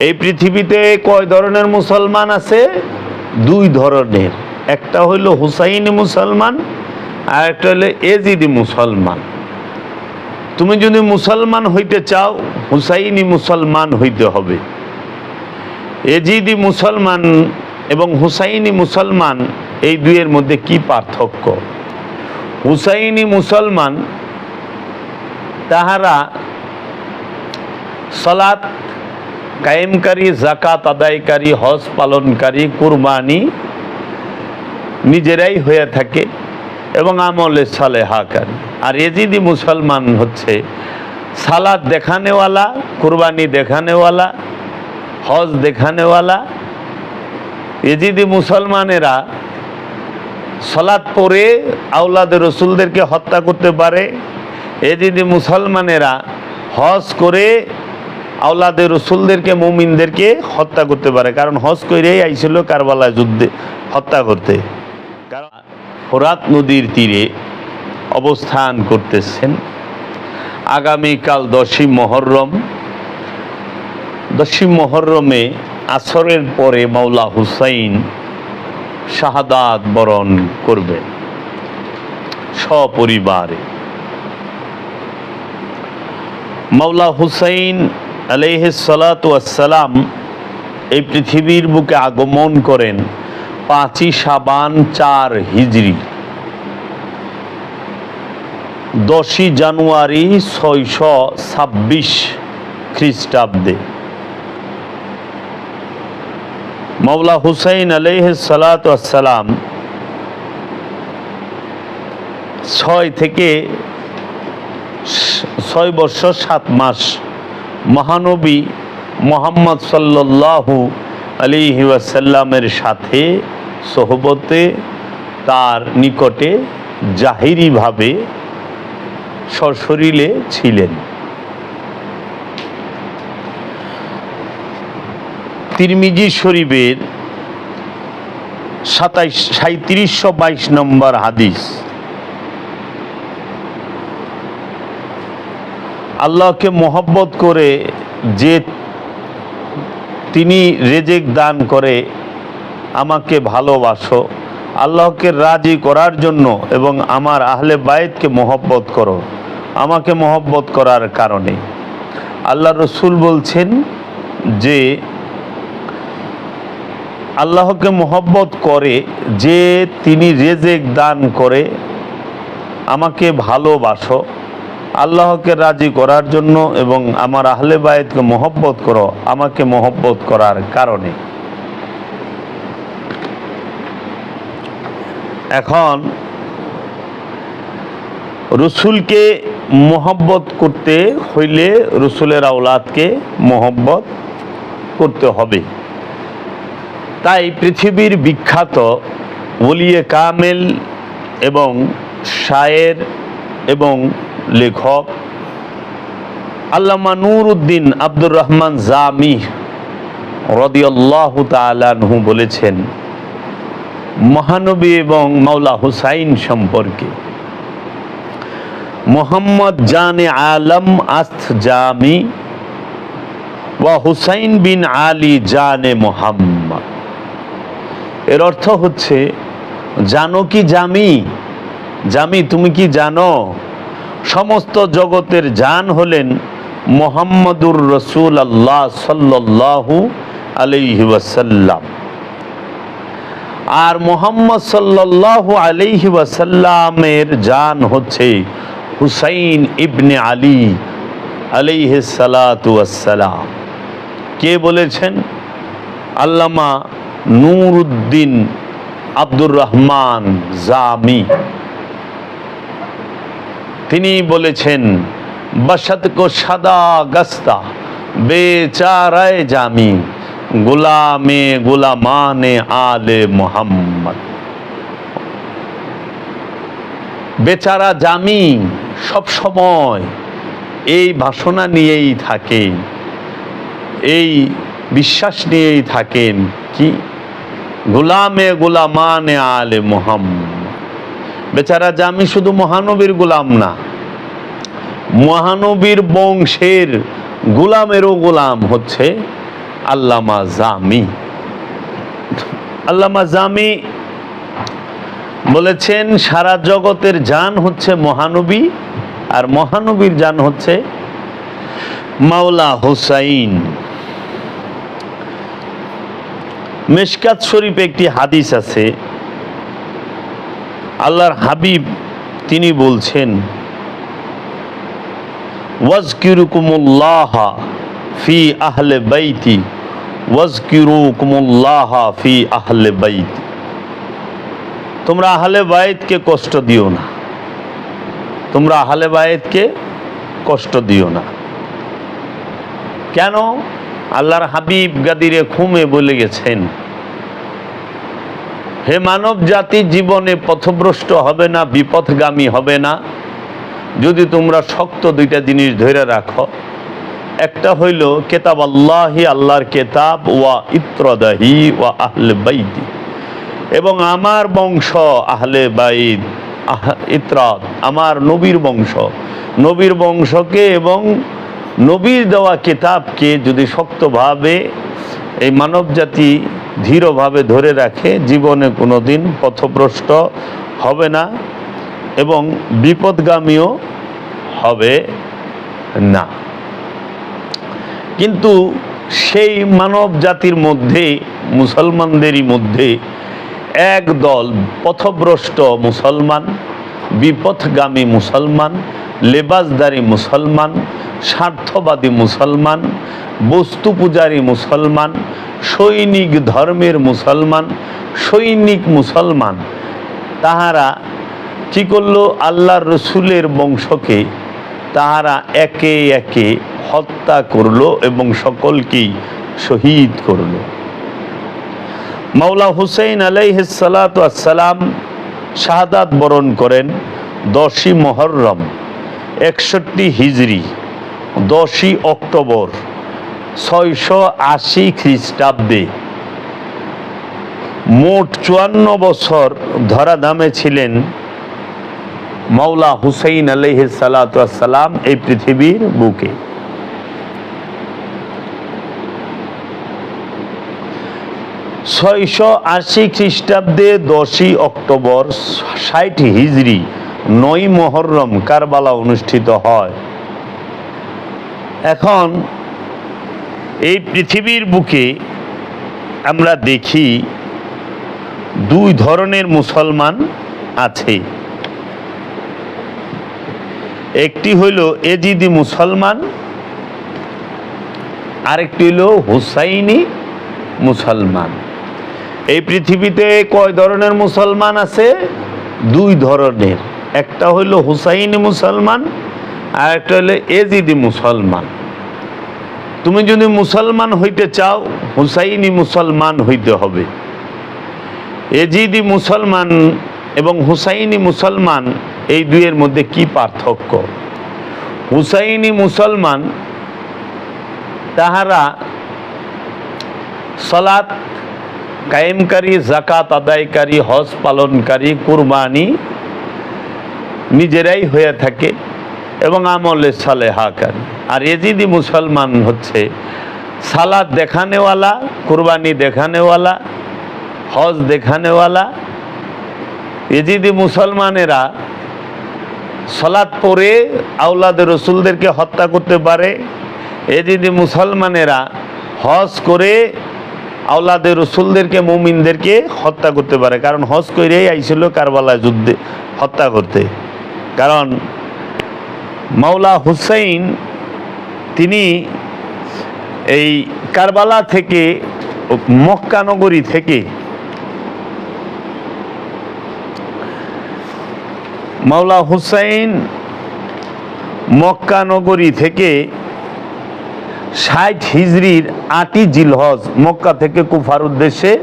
এই পৃথিবীতে কয় ধরনের মুসলমান আছে? দুই ধরনের। একটা হইল হুসাইনি মুসলমান, আর একটা হইল এজিদি মুসলমান। তুমি যদি মুসলমান হইতে চাও, হুসাইনি মুসলমান হইতে হবে। এজিদি মুসলমান এবং হুসাইনি মুসলমান, এই দুইয়ের মধ্যে কি পার্থক্য? হুসাইনি মুসলমান, তাহারা সলাৎ কায়েমকারী জাকাত আদায়কারী, হজ পালনকারী, কুরবানি নিজেরাই হয়ে থাকে এবং আমলে সালেহাকারী। আর এজিদি মুসলমান হচ্ছে, সালাদ দেখানেওয়ালা, কুরবানি দেখানেওয়ালা, হজ দেখানেওয়ালা এজিদি মুসলমানেরা সলাদ পরে আউলাদের রসুলদেরকে হত্যা করতে পারে এজিদি মুসলমানেরা হজ করে আওলাদের রসুলদেরকে, মুমিনদেরকে হত্যা করতে পারে। কারণ হজ করেই আইছিল কারবালা যুদ্ধে হত্যা করতে। কারণ ফোরাত নদীর তীরে অবস্থান করতেছেন। আগামীকাল দশই মহরম। দশই মহরমে আসরের পরে মাওলা হুসাইন শাহাদাত বরণ করবেন সপরিবারে। মাওলা হুসাইন আলহসালাম এই পৃথিবীর বুকে আগমন করেন পাঁচই সাবান চার হিজড়ি দশই জানুয়ারি ছয়শো ছাব্বিশ খ্রিস্টাব্দে। মাওলা হুসাইন আলহসালাম ছয় থেকে ছয় বছর সাত মাস মহানবী মোহাম্মদ সাল্লাল্লাহু আলিহি ওয়াসাল্লামের সাথে সোহবতে তার নিকটে জাহিরিভাবে সশরীরে ছিলেন। তিরমিজি শরীফের সাতাইশ সাঁত্রিশশো বাইশ নম্বর হাদিস। আল্লাহকে মহব্বত করে যে তিনি রেজেক দান করে আমাকে ভালোবাসো, আল্লাহকে রাজি করার জন্য এবং আমার আহলে বায়েতকে মহব্বত করো, আমাকে মহব্বত করার কারণে। আল্লাহ রসুল বলছেন যে, আল্লাহকে মহব্বত করে যে তিনি রেজেক দান করে আমাকে ভালোবাসো আল্লাহকে রাজি করার জন্য এবং আমার আহলে বায়েতকে মহব্বত করো, আমাকে মহব্বত করার কারণে। এখন রসুলকে মহব্বত করতে হইলে রসুলের আওলাদকে মহব্বত করতে হবে। তাই পৃথিবীর বিখ্যাত ওলিয়ে কামেল এবং শায়ের এবং লেখক আল্লামা নুর উদ্দিন আব্দুর রহমান জামি রদিয়াল্লাহ তালানহু বলেছেন, মহানবী এবং মাওলা হুসাইন সম্পর্কে, মোহাম্মদ জানে আলম আস্ত জামি ওয়া হুসাইন বিন আলী জানে মোহাম্মদ। এর অর্থ হচ্ছে, জানো কি জামি? জামি, তুমি কি জানো? সমস্ত জগতের জান হলেন মোহাম্মদুর রসুল আল্লাহ সাল্লাহু আলহি ওয়াসাল্লাম। আর মোহাম্মদ সাল্লাহু আলহি ওয়াসাল্লামের জান হচ্ছে হুসাইন ইবনে আলী আলিহ সালাতাম কে বলেছেন? আল্লামা নুরুদ্দিন আব্দুর রহমান জামি। তিনি বলেছেন, বসত কো সাদা গস্তা, বেচারায় জামি, গুলামে গুলামানে আলে মোহাম্মদ। বেচারা জামি সব সময় এই বাসনা নিয়েই থাকে, এই বিশ্বাস নিয়েই থাকেন কি? গুলামে গুলামানে আলে মোহাম্মদ। বেচারা জামি শুধু মহানবীর গোলাম না, মহানবীর বংশের গোলামেরও গোলাম হচ্ছে আল্লামা জামি। আল্লামা জামি বলেছেন, সারা জগতের যান হচ্ছে মহানবী আর মহানবীর জান হচ্ছে মাওলা হুসাইন। মেশকাত শরীফে একটি হাদিস আছে আল্লাহর হাবিব তিনি বলছেন, ওয়াজকিরুকুমুল্লাহ ফি আহলে বাইতি, ওয়াজকিরুকুমুল্লাহ ফি আহলে বাইতি। তোমরা আহলে বাইতকে কষ্ট দিও না। তোমরা আহলে বাইতকে কষ্ট দিও না। কেন? আল্লাহর হাবিব গাদিরে খুমে বলে গেছেন হে মানব জাতি, জীবনে পথভ্রষ্ট হবে না, বিপথগামী হবে না। যদি তোমরা শক্ত দুইটা জিনিস ধরে রাখো, একটা হইল কেতাব আল্লাহি, আল্লাহর কেতাব, ওয়া ইত্রদাহি, ওয়া আহলে বাইদি এবং আমার বংশ আহলে বাইদ ইত্রাদ, আমার নবীর বংশ। নবীর বংশকে এবং নবীর দেওয়া কেতাবকে যদি শক্তভাবে এই মানব জাতি ধীরভাবে ধরে রাখে, জীবনে কোনোদিন পথভ্রষ্ট হবে না এবং বিপদগামীও হবে না। কিন্তু সেই মানব জাতির মধ্যে, মুসলমানদেরই মধ্যে এক দল পথভ্রষ্ট মুসলমান, বিপথগামী মুসলমান লেবাসদারি মুসলমান, স্বার্থবাদী মুসলমান বস্তু পূজারী মুসলমান, সৈনিক ধর্মের মুসলমান, সৈনিক মুসলমান। তাহারা কি করল? আল্লাহর রসুলের বংশকে তাহারা একে একে হত্যা করল এবং সকলকেই শহীদ করল। মাওলা হুসেইন আলাইসালাম শাহাদাত বরণ করেন দশই মহরম। একষট্টি হিজরি, দশই অক্টোবর, ছয়শো আশি খ্রিস্টাব্দে। মোট চুয়ান্ন বছর ধরাধামে ছিলেন মাওলা হুসাইন আলহ সালাম এই পৃথিবীর বুকে। ছয়শো আশি খ্রিস্টাব্দে দশই অক্টোবর, ষাট হিজড়ি নয় মহরম কারবালা অনুষ্ঠিত হয়। এখন এই পৃথিবীর বুকে আমরা দেখি দুই ধরনের মুসলমান আছে। একটি হইল এজিদি মুসলমান, আরেকটি হইল হুসাইনি মুসলমান। এই পৃথিবীতে কয় ধরনের মুসলমান আছে? দুই ধরনের। একটা হইল হুসাইনি মুসলমান, আর একটা হইল এজিদি মুসলমান। তুমি যদি মুসলমান হইতে চাও, হুসাইনি মুসলমান হইতে হবে। এজিদি মুসলমান এবং হুসাইনি মুসলমান, এই দুইয়ের মধ্যে কি পার্থক্য? হুসাইনি মুসলমান তাহারা সলাৎ কায়েমকারী জাকাত আদায়কারী, হজ পালনকারী, কুরবানি নিজেরাই হয়ে থাকে এবং আমলে সালে হাকারী আর এজিদি মুসলমান হচ্ছে সালাদ দেখানেওয়ালা, কুরবানি দেখানেওয়ালা, হজ দেখানেওয়ালা। এজিদি মুসলমানেরা সলাদ পরে আউলাদের রসুলদেরকে হত্যা করতে পারে। এজিদি মুসলমানেরা হজ করে আওলাদের রসুলদেরকে, মুমিনদেরকে হত্যা করতে পারে। কারণ হজ করেই আইছিল কারবালা যুদ্ধে হত্যা করতে। কারণ মাওলা হুসাইন তিনি এই কারবালা থেকে মক্কানগরী থেকে মাওলা হুসাইন মক্কানগরী থেকে ষাট হিজড়ির আটই জিলহজ মক্কা থেকে কুফার উদ্দেশ্যে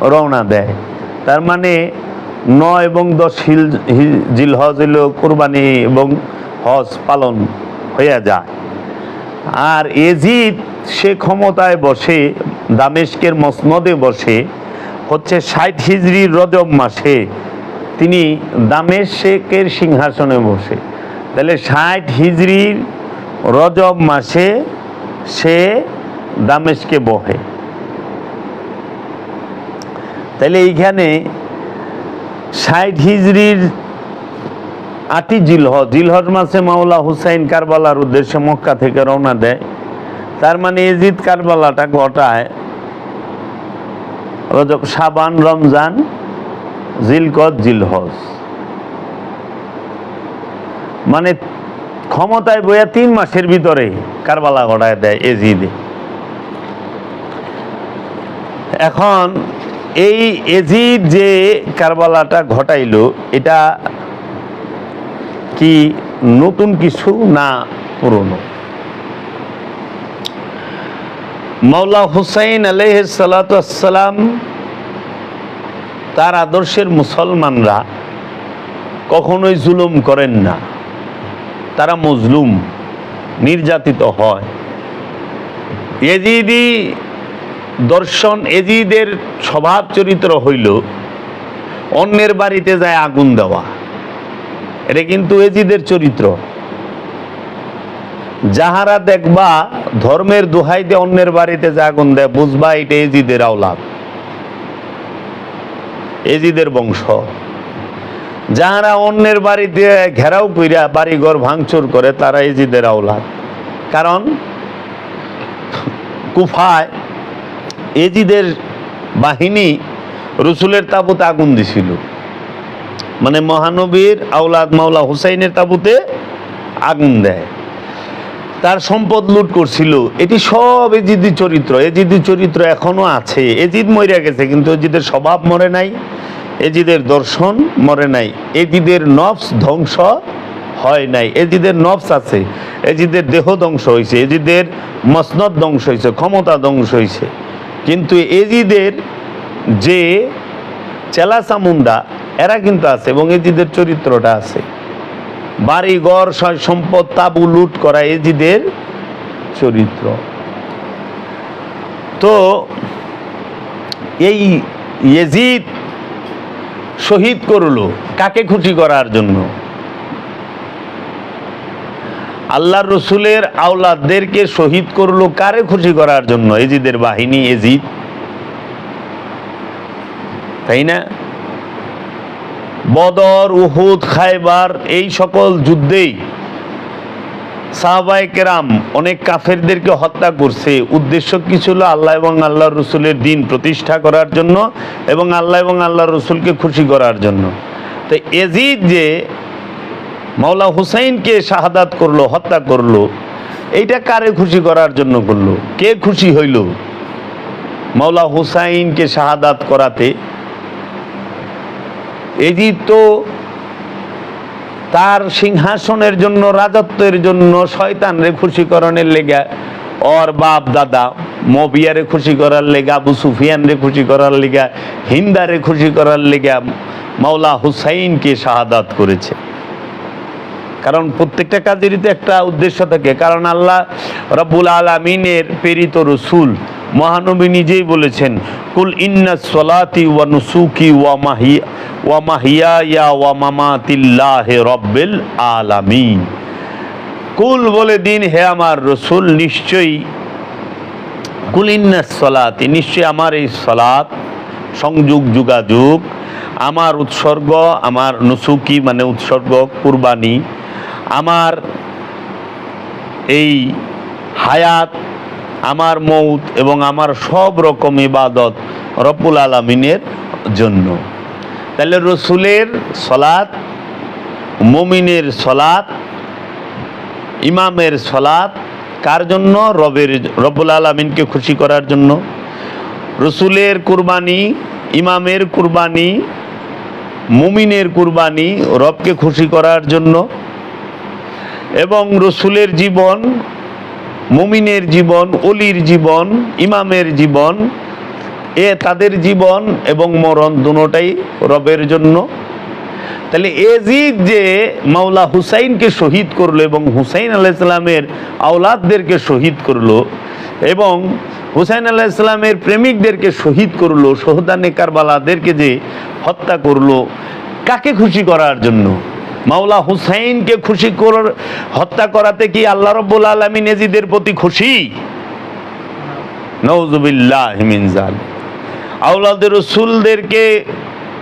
রওনা দেয়। তার মানে নয় এবং দশ হিল জিলহজ হইল কোরবানি এবং হজ পালন হয়ে যায়। আর এজিদ সে ক্ষমতায় বসে, দামেস্কের মসনদে বসে, হচ্ছে ষাট হিজড়ির রজব মাসে তিনি দামেস্কের সিংহাসনে বসে। তাহলে ষাট হিজড়ির রজব মাসে সে দামেশকে বহে। তাহলে এইখানে ষাট হিজড়ির আটি জিলহ জিলহজ মাসে মাওলা হুসাইন কারবালার উদ্দেশ্যে মক্কা থেকে রওনা দেয়। তার মানে এজিদ কারবালাটা ঘটায় রজব সাবান রমজান জিলকত জিলহজ। মানে ক্ষমতায় বইয়া তিন মাসের ভিতরে কারবালা ঘটায় দেয় এজিদে। এখন এই এজিদ যে কারবালাটা ঘটাইলো, এটা কি নতুন কিছু না পুরনো? মাওলা হুসাইন আলহ সালাতাম তার আদর্শের মুসলমানরা কখনোই জুলুম করেন না। তারা মজলুম, নির্যাতিত হয়। এজিদি দর্শন এজিদের স্বভাব চরিত্র হইল, অন্যের বাড়িতে যায় আগুন দেওয়া। এটা কিন্তু এজিদের চরিত্র। যাহারা দেখবা ধর্মের দোহাইতে অন্যের বাড়িতে যে আগুন দেয়, বুঝবা এটা এজিদের আওলাদ। এজিদের বংশ। যাহারা অন্যের বাড়িতে ঘেরাও কইরা বাড়িঘর ভাঙচুর করে, তারা এজিদের আওলাদ। কারণ কুফায় এজিদের বাহিনী রসুলের তাবুতে আগুন দিছিল। মানে মহানবীর আওলাদ মাওলা হুসাইনের তাবুতে আগুন দেয়। তার সম্পদ লুট করছিল। এটি সব এজিদি চরিত্র। এজিদি চরিত্র এখনও আছে। এজিদ মরিয়া গেছে, কিন্তু এজিদের স্বভাব মরে নাই। এজিদের দর্শন মরে নাই। এজিদের নফস ধ্বংস হয় নাই। এজিদের নফস আছে। এজিদের দেহ ধ্বংস হয়েছে এজিদের মসনদ ধ্বংস হয়েছে ক্ষমতা ধ্বংস হয়েছে কিন্তু এজিদের যে চেলা চামুন্ডা এরা কিন্তু আছে এবং এজিদের চরিত্রটা আছে। বাড়ি ঘর সয় সম্পদ তাবু লুট করা এজিদের চরিত্র। তো এই ইয়েজিদ শহীদ করল, কাকে খুশি করার জন্য? আল্লাহর রসুলের আওলাদদেরকে শহীদ করল কারে খুশি করার জন্য? এজিদের বাহিনী, এজিদ। তাই না? বদর, উহুদ খাইবার এই সকল যুদ্ধেই সাহাবাই কেরাম অনেক কাফেরদেরকে হত্যা করছে। উদ্দেশ্য কি ছিল? আল্লাহ এবং আল্লাহ রসুলের দিন প্রতিষ্ঠা করার জন্য এবং আল্লাহ এবং আল্লাহ রসুলকে খুশি করার জন্য। তো এজিদ যে মাওলা হুসাইনকে শাহাদাত করল, হত্যা করল। এইটা কারে খুশি করার জন্য করল? কে খুশি হইল? মাওলা হুসাইনকে শাহাদাত করাতে। এজিদ তো তার সিংহাসনের জন্য, রাজত্বের জন্য, শয়তানরে খুশি করানোর লেগা, ওর বাপ দাদা মবিয়ারে খুশি করার লেগা, আবু সুফিয়ানরে খুশি করার লেগা, হিন্দারে খুশি করার লেগা মাওলা হুসাইনকে শাহাদাত করেছে। কারণ প্রত্যেকটা কাজেরই তো একটা উদ্দেশ্য থাকে। কারণ আল্লাহ রব্বুল আলমিনের প্রেরিত রসুল, মহানবী নিজেই বলেছেন, কুল ইন্না সলাতি ওয়া নুসুকি ওয়া মাহিয়া ওয়া মাহিয়া ওয়া মামাতিল্লাহে রব্বিল আলামিন। কুল বলে দিন, হে আমার রসুল, নিশ্চয়ই কুল ইন্না সলাতি, নিশ্চয়ই আমার এই সলাত সংযোগ, যোগাযোগ, আমার উৎসর্গ, আমার নুসুকি মানে উৎসর্গ, কুরবানি আমার এই হায়াত, আমার মৌত এবং আমার সব রকম ইবাদত রব্বুল আলমিনের জন্য। তাহলে রসুলের সলাৎ, মমিনের সলাৎ, ইমামের সলাৎ কার জন্য? রবের, রব্বুল আলমিনকে খুশি করার জন্য। রসুলের কুরবানি, ইমামের কুরবানি, মুমিনের কুরবানি রবকে খুশি করার জন্য। এবং রসুলের জীবন, মুমিনের জীবন, অলির জীবন, ইমামের জীবন, এ তাদের জীবন এবং মরণ দুটাই রবের জন্য। তাহলে এজিদ যে মাওলা হুসাইনকে শহীদ করল এবং হুসাইন আল্লাহ ইসলামের আওলাদদেরকে শহীদ করল এবং হুসাইন আল্লাহ ইসলামের প্রেমিকদেরকে শহীদ করল, সোহদানে কারবালাদেরকে যে হত্যা করল, কাকে খুশি করার জন্য? মাওলা হুসাইনকে খুশি করার হত্যা করাতে কি আল্লাহ রব্বুল আলমী নেজিদের প্রতি খুশি? নওজুবিল্লাহ মিন জালিক আউলাদের রসুলদেরকে,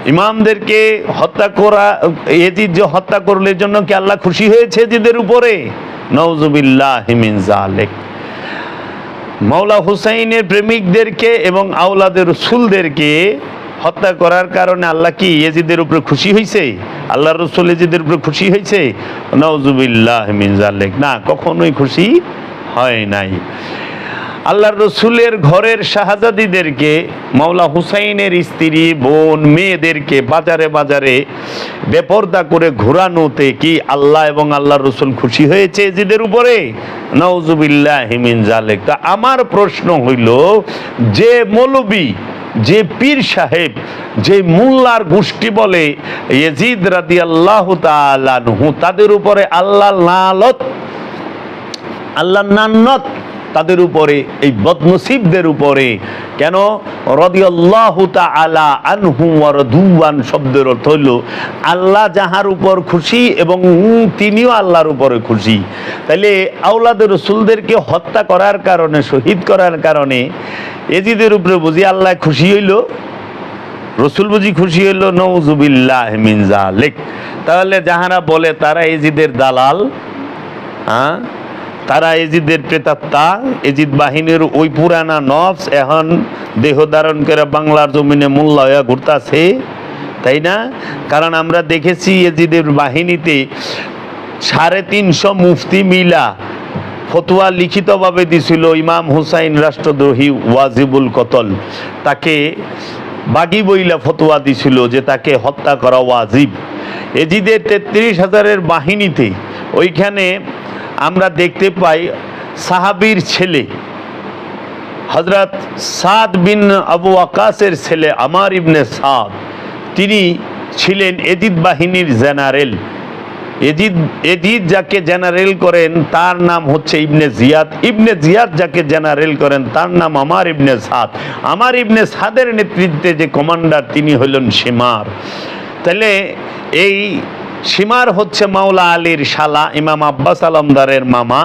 ইমামদেরকে হত্যা করা, এজিদ যে হত্যা করলে জন্য কি আল্লাহ খুশি হয়েছে এজিদের উপরে? নওজুবিল্লাহ হিমিন জালেক মৌলা হুসাইনের প্রেমিকদেরকে এবং আউলাদের রসুলদেরকে হত্যা করার কারণে আল্লাহ কি এজিদের উপরে খুশি হয়েছে আল্লাহ রসুল এজিদের উপরে খুশি হয়েছে নওজুবিল্লাহ হিমিন জালেক না, কখনোই খুশি হয় নাই। আল্লাহ রসুলের ঘরের শাহজাদিদেরকে, মাওলা হুসাইনের স্ত্রী, বোন, মেয়েদেরকে বাজারে বাজারে বেপর্দা করে ঘোরানোতে কি আল্লাহ এবং আল্লাহ রসুল খুশি হয়েছে এজিদের উপরে? নওজুবিল্লাহ হিমিন জালেক তা আমার প্রশ্ন হইল, যে মৌলবী যে পীর সাহেব, যে মুল্লার গোষ্ঠী বলে এজিদ রাদি আল্লাহ তালানহু তাদের উপরে আল্লাহ লালত আল্লাহ নান্নত তাদের উপরে, এই বদনসিবদের উপরে। কেন? রদিয়াল্লাহু আনহু শব্দের অর্থ হইল আল্লাহ যাহার উপর খুশি এবং তিনিও আল্লাহর উপরে খুশি। তাইলে আওলাদের রসুলদেরকে হত্যা করার কারণে, শহীদ করার কারণে, এজিদের উপরে বুঝি আল্লাহ খুশি হইল? রসুল বুঝি খুশি হইল নৌজুবিল্লাহ জালিক তাহলে যাহারা বলে, তারা এজিদের দালাল। হ্যাঁ তারা এজিদের প্রেতাত্মা, এজিদ বাহিনীর ওই পুরানা নফস এখন দেহ ধারণ করে বাংলার জমিনে মূল্যায়া ঘুরতাছে, তাই না? কারণ আমরা দেখেছি এজিদের বাহিনীতে সাড়ে তিনশো মুফতি মিলা ফতোয়া লিখিতভাবে দিছিল ইমাম হুসাইন রাষ্ট্রদ্রোহী ওয়াজিবুল কতল। তাকে বাগি বইলা ফতোয়া দিছিল যে তাকে হত্যা করা ওয়াজিব। এজিদের তেত্রিশ হাজারের বাহিনীতে ওইখানে আমরা দেখতে পাই সাহাবির ছেলে। হজরত সাদ বিন আবু আকাশের ছেলে আমার ইবনে সাদ। তিনি ছিলেন এজিদ বাহিনীর জেনারেল। এজিদ এজিদ যাকে জেনারেল করেন, তার নাম হচ্ছে ইবনে জিয়াদ। ইবনে জিয়াদ যাকে জেনারেল করেন, তার নাম আমার ইবনে সাদ। আমার ইবনে সাদের নেতৃত্বে যে কমান্ডার তিনি হলেন সীমার। তাহলে এই সীমার হচ্ছে মাওলা আলীর শালা, ইমাম আব্বাস আলমদারের মামা।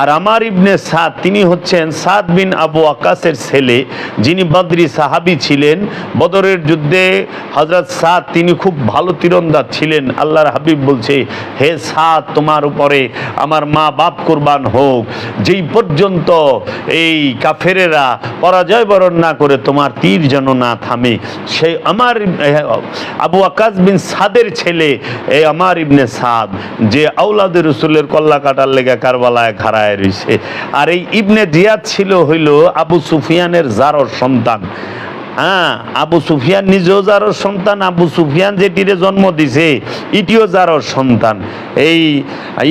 আর আমার ইবনে সাদ, তিনি হচ্ছেন সাদ বিন আবু আকাশের ছেলে, যিনি বদরি সাহাবি ছিলেন। বদরের যুদ্ধে হজরত সাদ, তিনি খুব ভালো তীরন্দাজ ছিলেন। আল্লাহর হাবিব বলছে, হে সাদ, তোমার উপরে আমার মা বাপ কোরবান হোক। যেই পর্যন্ত এই কাফেরেরা পরাজয় বরণ না করে, তোমার তীর যেন না থামে। সেই আমার, আবু আকাশ বিন সাদের ছেলে এই আমার ইবনে সাদ, যে আউলাদের রসুলের কল্লা কাটার লেগে কারবালায় খাড়ায় রয়েছে। আর এই ইবনে জিয়াদ ছিল হইল আবু সুফিয়ানের জারর সন্তান। হ্যাঁ আবু সুফিয়ান নিজেও যারর সন্তান, আবু সুফিয়ান যেটিরে জন্ম দিছে ইটিও যারর সন্তান। এই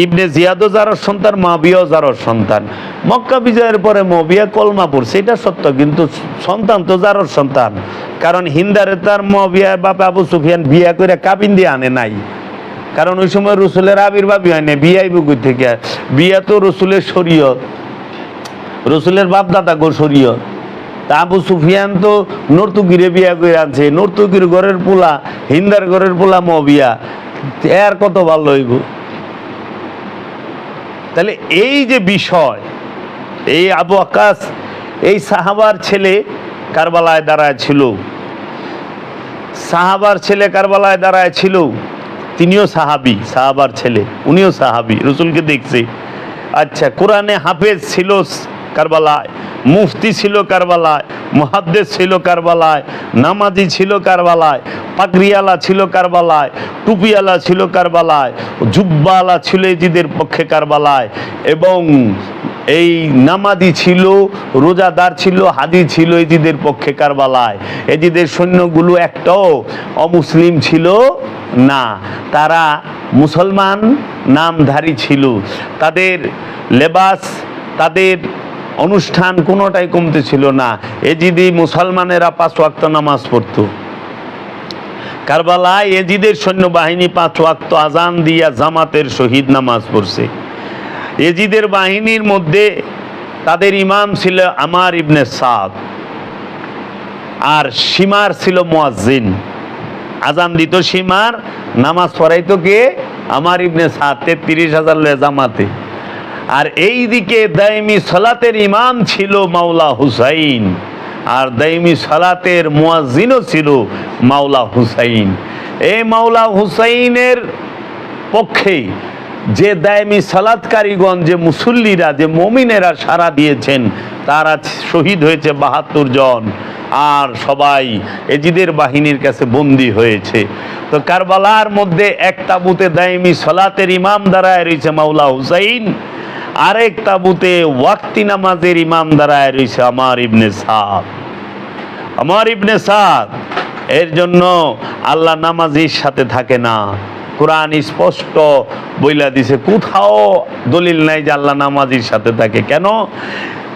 ইবনে জিয়াদও যারর সন্তান, মাবিয়াও যারর সন্তান। মক্কা বিজয়ের পরে মবিয়া কলমা পড়ছে, এটা সত্য, কিন্তু সন্তান তো যারর সন্তান। কারণ হিন্দারে তার মবিয়ার বাপ আবু সুফিয়ান বিয়া করে কাবিন দিয়ে আনে নাই। কারণ ওই সময় রসুলের আবির্ভাবই হয় না বিয়াই বুকুর থেকে? বিয়া তো রসুলের শরীয়ত রসুলের বাপ দাদা গো শরীয়ত তা আবু সুফিয়ান তো নর্তুকিরে বিয়া করে আনছে। নর্তুকির ঘরের পোলা, হিন্দার ঘরের পোলা ম বিয়া। এর কত ভালো হইব? তাহলে এই যে বিষয়, এই আবু আকাশ এই সাহাবার ছেলে কারবালায় দাঁড়ায় ছিল। সাহাবার ছেলে কারবালায় দাঁড়ায় ছিল। তিনিও সাহাবি, সাহাবার ছেলে, উনিও সাহাবি, রসুলকে দেখছে। আচ্ছা কোরআনে হাফেজ ছিল কারবালায়, মুফতি ছিল কারবালায় মহাদ্দেশ ছিল কারবালায়, নামাজি ছিল কারবালায় পাগরিয়ালা ছিল কারবালায় টুপিয়ালা ছিল কারবালায় জুব্বালা ছিল এজিদের পক্ষে কারবালায় এবং এই নামাদি ছিল, রোজাদার ছিল, হাদি ছিল এজিদের পক্ষে কারবালায়। এজিদের সৈন্যগুলো একটাও অমুসলিম ছিল না। তারা মুসলমান নামধারী ছিল। তাদের লেবাস, তাদের অনুষ্ঠান কোনোটাই কমতে ছিল না। এজিদি মুসলমানেরা পাঁচ ওয়াক্ত নামাজ পড়তো। কারবালায় এজিদের সৈন্যবাহিনী পাঁচ ওয়াক্ত আজান দিয়া জামাতের শহীদ নামাজ পড়ছে। এজিদের বাহিনীর মধ্যে তাদের ইমাম ছিল আমার ইবনে সাদ। আর সীমার ছিল মুয়াজ্জিন। আজান দিত সীমার, নামাজ পড়াইতো কে? আমার ইবনে সাদ, তেত্রিশ হাজার জামাতে। আর এই দিকে দাইমি সালাতের ইমাম ছিল মাওলা হুসাইন। আর দাইমি সালাতের মুয়াজ্জিনও ছিল মাওলা হুসাইন। এই মাওলা হুসাইনের পক্ষে যে দায়মি সালাদকারীগণ যে মুসল্লিরা, যে মমিনেরা সারা দিয়েছেন, তারা শহীদ হয়েছে বাহাত্তর জন। আর সবাই এজিদের বাহিনীর কাছে বন্দী হয়েছে। তো কারবালার মধ্যে এক তাবুতে দায়মি সালাতের ইমাম দাঁড়ায় রয়েছে মাওলা হুসাইন। আরেক তাবুতে ওয়াক্তি নামাজের ইমাম দাঁড়ায় রয়েছে আমার ইবনে সাদ। আমার ইবনে সাদ, এর জন্য আল্লাহ নামাজির সাথে থাকে না। কোরআন স্পষ্ট বইলা দিছে। কোথাও দলিল নাই যে আল্লাহ নামাজির সাথে থাকে। কেন?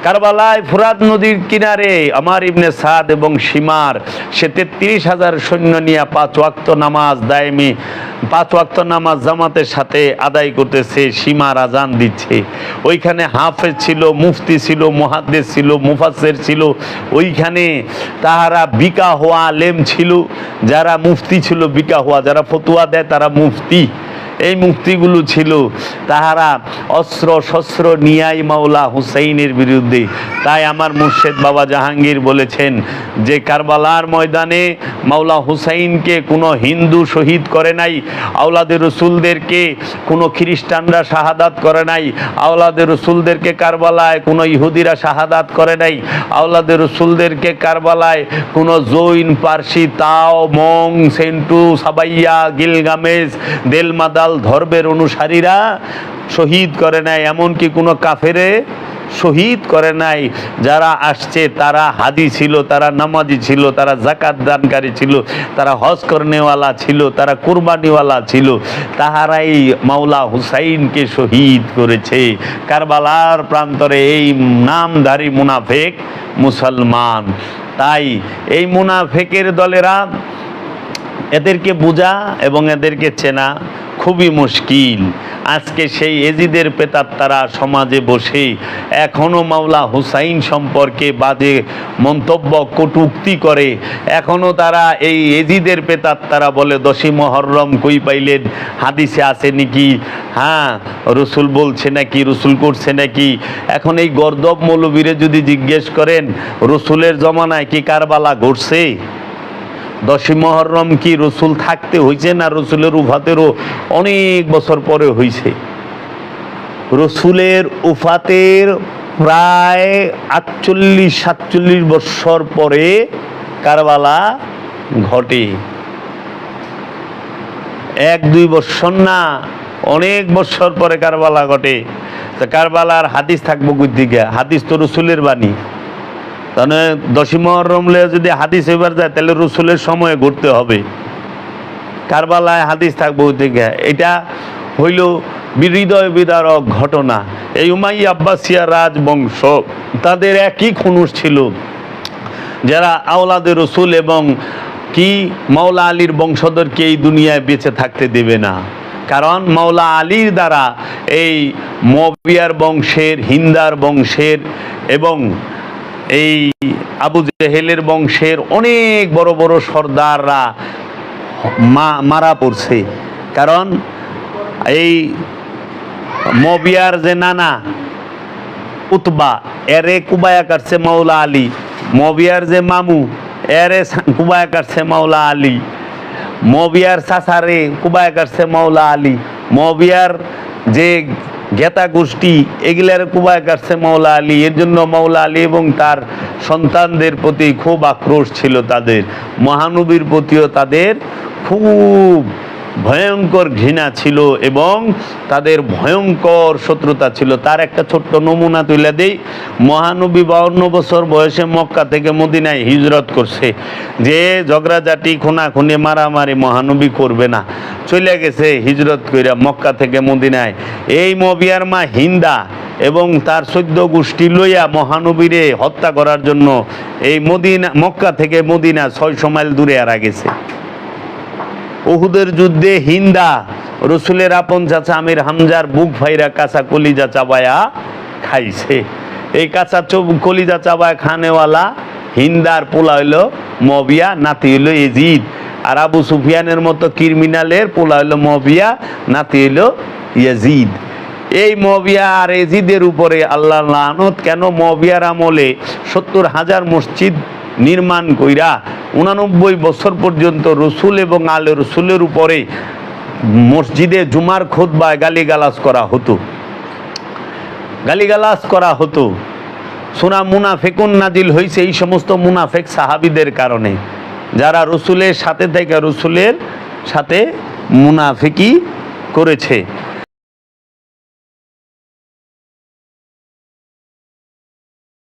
কারবালায় ফুরাত নদীর কিনারে আমার ইবনে সাদ এবং সীমার সে তেত্রিশ হাজার সৈন্য নিয়ে পাঁচ ওয়াক্ত নামাজ দায়মি, পাঁচ ওয়াক্ত নামাজ জামাতের সাথে আদায় করতেছে সীমার আজান দিচ্ছে। ওইখানে হাফেজ ছিল, মুফতি ছিল, মুহাদ্দেস ছিল মুফাসের ছিল। ওইখানে তাহারা বিকা হওয়া আলেম ছিল, যারা মুফতি ছিল বিকা হওয়া যারা ফতুয়া দেয় তারা মুফতি। এই মুক্তিগুলো ছিল তাহারা অস্ত্র শস্ত্র নিয়াই মাওলা হুসাইনের বিরুদ্ধে। তাই আমার মুর্শেদ বাবা জাহাঙ্গীর বলেছেন যে কারবালার ময়দানে মাওলা হুসাইনকে কোনো হিন্দু শহীদ করে নাই আওলাদের রসুলদেরকে কোনো খ্রিস্টানরা শাহাদাত করে নাই আওলাদের রসুলদেরকে কারবালায় কোনো ইহুদিরা শাহাদাত করে নাই আওলাদের রসুলদেরকে কারবালায় কোনো জৈন, পার্সি, তাও, মং, সেন্টু, সাবাইয়া, গিলগামেজ দেলমাদাল ধর্মের অনুসারীরা শহীদ করে নাই, এমনকি কোনো কাফেরে শহীদ করে নাই। যারা আসছে, তারা হাদি ছিল, তারা নামাজি ছিল, তারা জাকাত দানকারী ছিল, তারা হজ করনেওয়ালা ছিল, তারা কুরবানিওয়ালা ছিল। তাহারাই মাওলা হুসাইনকে শহীদ করেছে। কারবালার প্রান্তরে এই নামধারী মুনাফেক মুসলমান। তাই এই মুনাফেকের দলেরা এদেরকে বোঝা এবং এদেরকে চেনা খুবই মুশকিল। আজকে সেই এজিদের পেতার তারা সমাজে বসে এখনও মাওলা হুসাইন সম্পর্কে বাজে মন্তব্য, কটুক্তি করে। এখনও তারা এই এজিদের পেতার তারা বলে দশী মহরম কই পাইলেন? হাদিসে আছে নাকি? হ্যাঁ রসুল বলছে নাকি, রসুল করছে নাকি? এখন এই গর্দব মৌলবীরে যদি জিজ্ঞেস করেন, রসুলের জমানায় কি কারবালা ঘটছে? দশই মহরম কি রসুল থাকতে হয়েছে না রসুলের উফাতেরও অনেক বছর পরে হয়েছে রসুলের উফাতের প্রায় আটচল্লিশ, সাতচল্লিশ বছর পরে কারবালা ঘটে। এক, দুই বছর না, অনেক বছর পরে কারবালা ঘটে। তা কারবালার হাদিস থাকব কই দিকে? হাদিস তো রসুলের বাণী। তাহলে দশী মহরমলে যদি হাদিস এবার যায়, তাহলে রসুলের সময়ে ঘুরতে হবে। কারবালায় হাদিস থাকব থেকে এটা হইল হৃদয় বিদারক ঘটনা। এই উমাই আব্বাসিয়া রাজবংশ, তাদের একই খুনুস ছিল। যারা আওলাদের রসুল এবং কি মাওলা আলীর বংশধরকে এই দুনিয়ায় বেঁচে থাকতে দেবে না। কারণ মাওলা আলীর দ্বারা এই মবিয়ার বংশের, হিন্দার বংশের এবং এই আবু জেহেলের বংশের অনেক বড় বড় সর্দাররা মা- মারা পড়ছে। কারণ এই মবিয়ার যে নানা উতবা, এরে কুবায়া কাটছে মাওলা আলী। মবিয়ার যে মামু, এরে কুবায়া কাটছে মাওলা আলী। মবিয়ার সাসারে কুবায়া কাটছে মাওলা আলী। মবিয়ার যে গেতা গোষ্ঠী, এগুলার কুবায় কাটছে মৌলা আলী, এর জন্য মৌলা আলী এবং তার সন্তানদের প্রতি খুব আক্রোশ ছিল তাদের, মহানবীর প্রতিও তাদের খুব ভয়ঙ্কর ঘৃণা ছিল এবং তাদের ভয়ঙ্কর শত্রুতা ছিল। তার একটা ছোট্ট নমুনা তুলে দেই। মহানবী বাউন্ন বছর বয়সে মক্কা থেকে মদিনায় হিজরত করছে। যে ঝগড়াঝাটি, খুনাখুনি, মারামারি মহানবী করবে না। চলে গেছে হিজরত কইরা মক্কা থেকে মদিনায়। এই মবিয়ার মা হিন্দা এবং তার সদ্য গোষ্ঠী লইয়া মহানবীরে হত্যা করার জন্য এই মদিনা, মক্কা থেকে মদিনা ছয়শো মাইল দূরে এরা গেছে। উহুদের যুদ্ধে হিন্দা রসুলের আপন চাচা আমির হামজার বুক ভাইরা কাঁচা কলিজা চাবায়া খাইছে। এই কাঁচা কলিজা চাবায়া খানেওয়ালা হিন্দার পোলা হইল মবিয়া, নাতি হইল এজিদ আর আবু সুফিয়ানের মতো ক্রিমিনালের পোলা হইল মবিয়া, নাতি হইল ইয়াজিদ। এই মবিয়া আর এজিদের উপরে আল্লাহ লানত কেন? মবিয়ার আমলে সত্তর হাজার মসজিদ নির্মাণ কইরা উনানব্বই বছর পর্যন্ত রসুল এবং আলে রসুলের উপরে মসজিদে জুমার খোদবায় গালিগালাজ করা হতো। গালিগালাজ করা হতো। সোনা মুনাফেকুন নাজিল হয়েছে এই সমস্ত মুনাফেক সাহাবিদের কারণে। যারা রসুলের সাথে থেকে রসুলের সাথে মুনাফেকি করেছে।